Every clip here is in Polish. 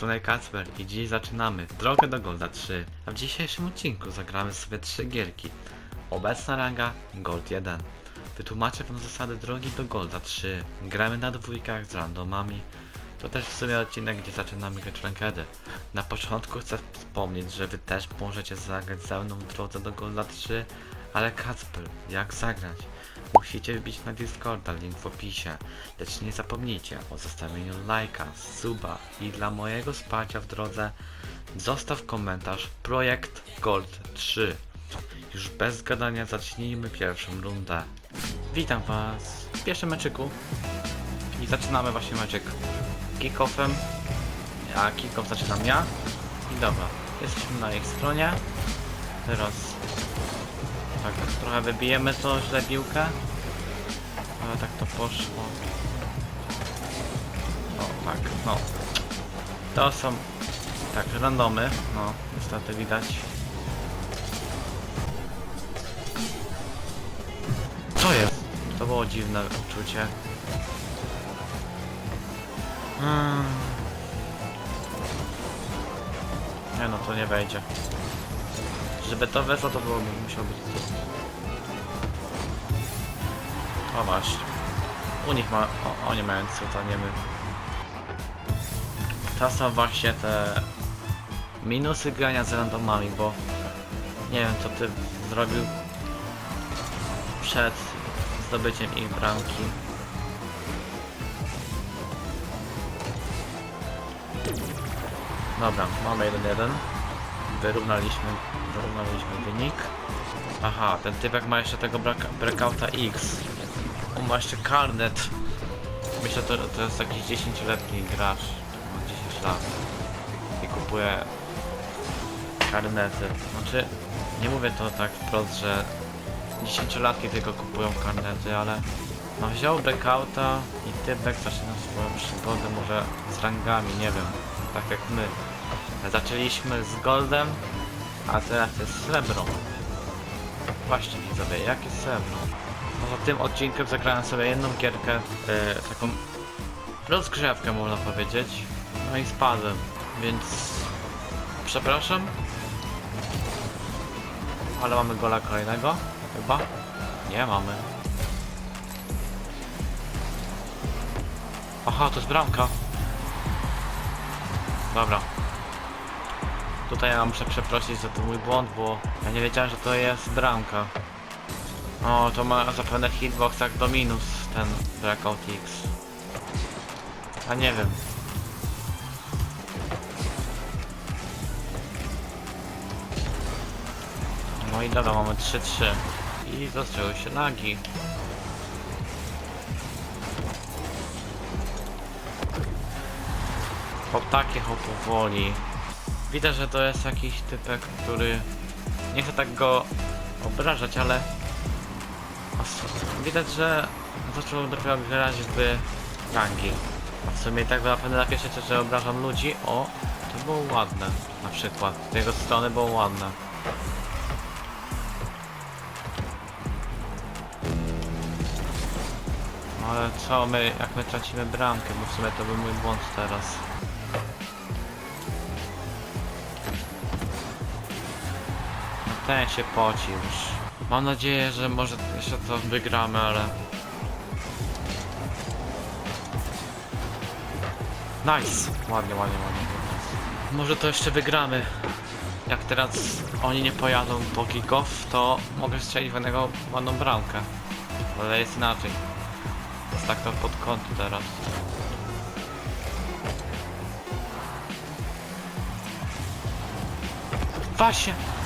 strony Kacper i dziś zaczynamy drogę do Golda 3. A w dzisiejszym odcinku zagramy sobie trzy gierki. Obecna ranga Gold 1. Wytłumaczę wam zasady drogi do Golda 3. Gramy na dwójkach z randomami. To też w sumie odcinek, gdzie zaczynamy grać rankedy. Na początku chcę wspomnieć, że wy też możecie zagrać ze mną w drodze do Golda 3, ale Kacper, jak zagrać? Musicie wbić na Discorda, link w opisie. Lecz nie zapomnijcie o zostawieniu lajka, suba i dla mojego wsparcia w drodze zostaw komentarz Projekt Gold 3. Już bez gadania zacznijmy pierwszą rundę. Witam was w pierwszym meczyku i zaczynamy właśnie meczyk kickoffem. A kickoff zaczynam ja. I dobra, jesteśmy na ich stronie. Teraz tak trochę wybijemy to źle piłkę. Ale tak to poszło. O tak, no. To są tak randomy, no niestety widać. Co jest? To było dziwne uczucie. Hmm. Nie no, to nie wejdzie. Żeby to weszło, to byłoby musiało być. O właśnie. U nich ma... O, oni mają co to nie my. Są właśnie te minusy grania z randomami, bo nie wiem co ty zrobił przed zdobyciem ich bramki. Dobra, mamy 1-1. Wyrównaliśmy, wyrównaliśmy wynik. Aha, ten typek ma jeszcze tego break- breakouta X. On ma jeszcze karnet. Myślę, to, to jest jakiś 10-letni gracz. Ma 10 lat. I kupuje karnety. Znaczy, nie mówię to tak wprost, że 10-latki tylko kupują karnety, ale no wziął breakouta i typek zaczyna swoją przygodę może z rangami, nie wiem. Tak jak my. Zaczęliśmy z goldem, a teraz jest srebro. Właśnie widzowie, jakie srebro? Poza tym odcinkiem zagrałem sobie jedną gierkę, e, taką rozgrzewkę można powiedzieć. No i spadłem, więc przepraszam. Ale mamy gola kolejnego, chyba? Nie mamy. Aha, to jest bramka. Dobra. Tutaj ja muszę przeprosić za to mój błąd, bo ja nie wiedziałem, że to jest bramka. O, to ma zapewne w hitboxach do minus ten Blackout X. A nie wiem. No i dobra, mamy 3-3. I zaczęły się lagi. O takie ho powoli. Widać, że to jest jakiś typek, który... Nie chcę tak go obrażać, ale... Widać, że zaczął dopiero grać w rangi. A w sumie tak naprawdę na pierwsze że obrażam ludzi. O, to było ładne. Na przykład. Z jego strony było ładne. No ale co my, jak my tracimy bramkę, bo w sumie to był mój błąd teraz. Ten się poci już. Mam nadzieję, że może jeszcze to wygramy, ale... Nice! Ładnie, ładnie, ładnie. Może to jeszcze wygramy. Jak teraz oni nie pojadą po kick-off, to mogę strzelić w jednego ładną bramkę. Ale jest inaczej. Jest tak to pod kąt teraz. Właśnie!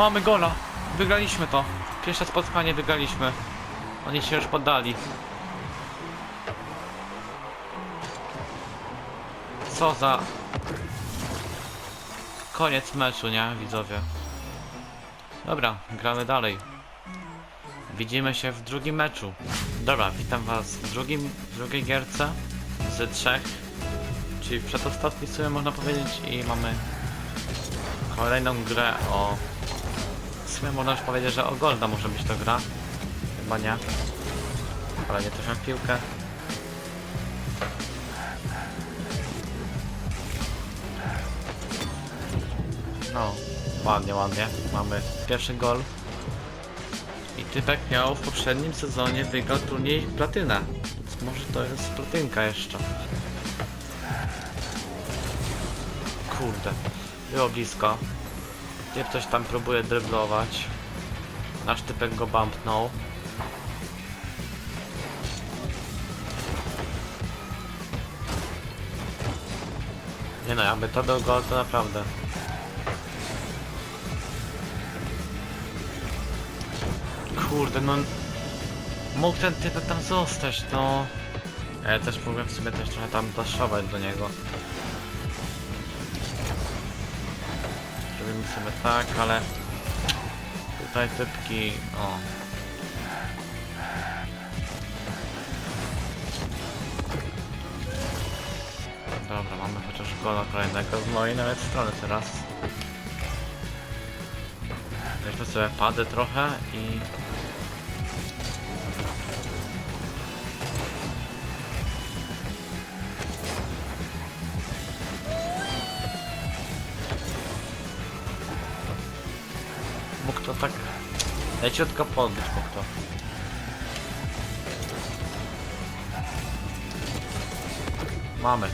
Mamy gola! Wygraliśmy to! Pierwsze spotkanie wygraliśmy. Oni się już poddali. Co za... Koniec meczu, nie? Widzowie. Dobra, gramy dalej. Widzimy się w drugim meczu. Dobra, witam was w drugim, drugiej gierce z trzech. Czyli przedostatni w sumie można powiedzieć i mamy kolejną grę o... Sumie można już powiedzieć, że o Golda może być to gra. Chyba nie. Ale nie w piłkę. No, ładnie, ładnie. Mamy pierwszy gol. I Typek miał w poprzednim sezonie wygrał turniej platyna. Więc może to jest platynka jeszcze. Kurde, było blisko. Typ coś tam próbuje dryblować. Nasz typek go bumpnął. Nie no, jakby to był gol, to naprawdę. Kurde, no... Mógł ten typek tam zostać, no... Ja też mogłem w sumie też trochę tam daszować do niego. Robimy sobie tak, ale... Tutaj typki... o... Dobra, mamy chociaż gola kolejnego z mojej nawet strony teraz. Weźmy sobie padę trochę i... to tak... Leciutko podbić mógł to. Mamy.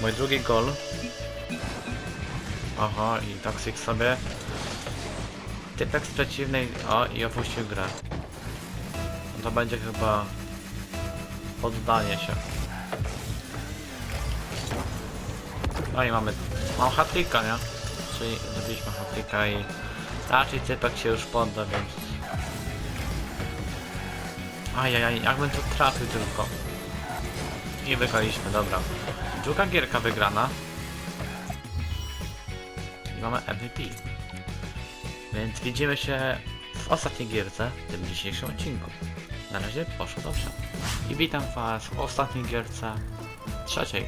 Mój drugi gol. Aha, i Toxic sobie. Typek z przeciwnej. O, i opuścił grę. To będzie chyba poddanie się. No i mamy. Mam hatlika, nie? Czyli zrobiliśmy hatlika i raczej typek się już podda, więc. Ajajaj, jakbym to trafił tylko. I wygraliśmy, dobra. Druga gierka wygrana. I mamy MVP. Więc widzimy się w ostatniej gierce, w tym dzisiejszym odcinku. Na razie poszło dobrze. I witam was w ostatniej gierce, trzeciej.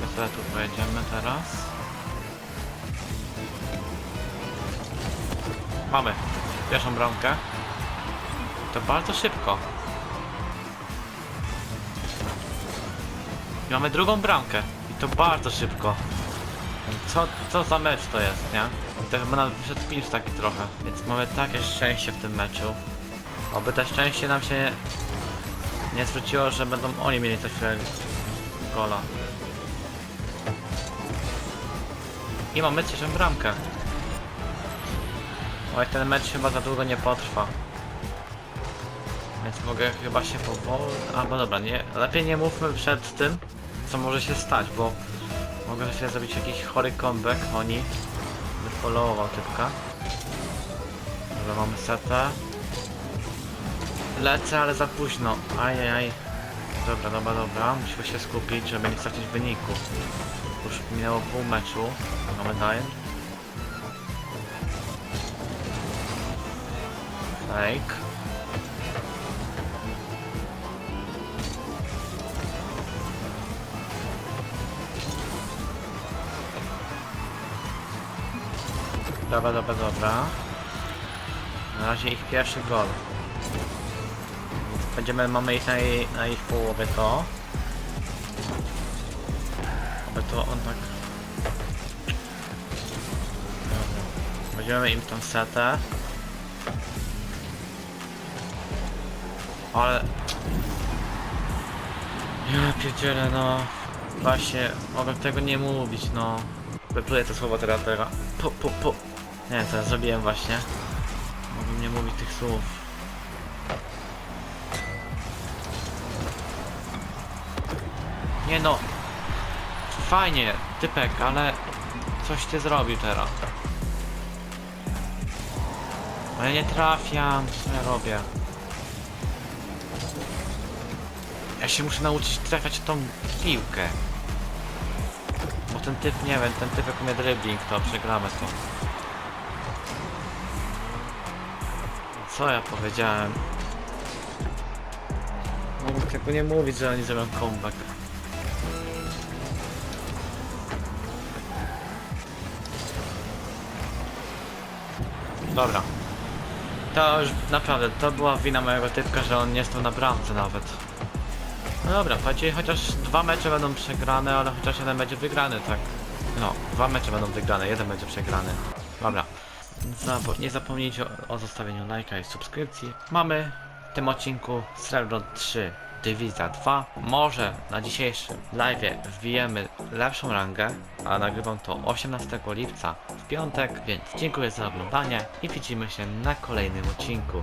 My sobie tu pojedziemy teraz. Mamy pierwszą bramkę. To bardzo szybko. I mamy drugą bramkę. I to bardzo szybko. Co, co za mecz to jest, nie? To chyba nawet przed pięć taki trochę. Więc mamy takie szczęście w tym meczu. Oby to szczęście nam się nie zwróciło, że będą oni mieli coś gola. I mamy trzecią bramkę. Oj, ten mecz chyba za długo nie potrwa. Więc mogę chyba się powoli... Albo dobra, nie, lepiej nie mówmy przed tym, co może się stać, bo mogę chwilę zrobić jakiś chory comeback, oni wyfollowował typka. Dobra, mamy setę. Lecę, ale za późno. Ajajaj. Dobra, dobra, dobra. Musimy się skupić, żeby nie stracić wyniku. Już minęło pół meczu. Mamy daję. Fake. Dobra, dobra, dobra. Na razie ich pierwszy gol. Będziemy, mamy ich na, jej- na ich połowie to. Aby to on tak... Dobra. Będziemy im tą setę. Ale... Ja pierdzielę, no... Właśnie, mogę tego nie mówić, no... Wypluję to słowo teraz, teraz. Po, po, po. Nie ja zrobiłem właśnie. Mogłem nie mówić tych słów. Nie no. Fajnie, typek, ale coś ty zrobił teraz. Ale ja nie trafiam, co ja robię? Ja się muszę nauczyć trafiać tą piłkę. Bo ten typ, nie wiem, ten typ jak umie dribbling, to przegramy to. Co ja powiedziałem? Mogę tylko nie mówić, że oni zrobią comeback. Dobra. To już naprawdę, to była wina mojego typka, że on nie stał na bramce nawet. No dobra, chodzi, chociaż dwa mecze będą przegrane, ale chociaż jeden będzie wygrany, tak. No, dwa mecze będą wygrane, jeden będzie przegrany. Dobra. Zabo- nie zapomnijcie o, o zostawieniu lajka i subskrypcji. Mamy w tym odcinku Srebro 3 Dywizja 2. Może na dzisiejszym live wbijemy lepszą rangę, a nagrywam to 18 lipca w piątek, więc dziękuję za oglądanie i widzimy się na kolejnym odcinku.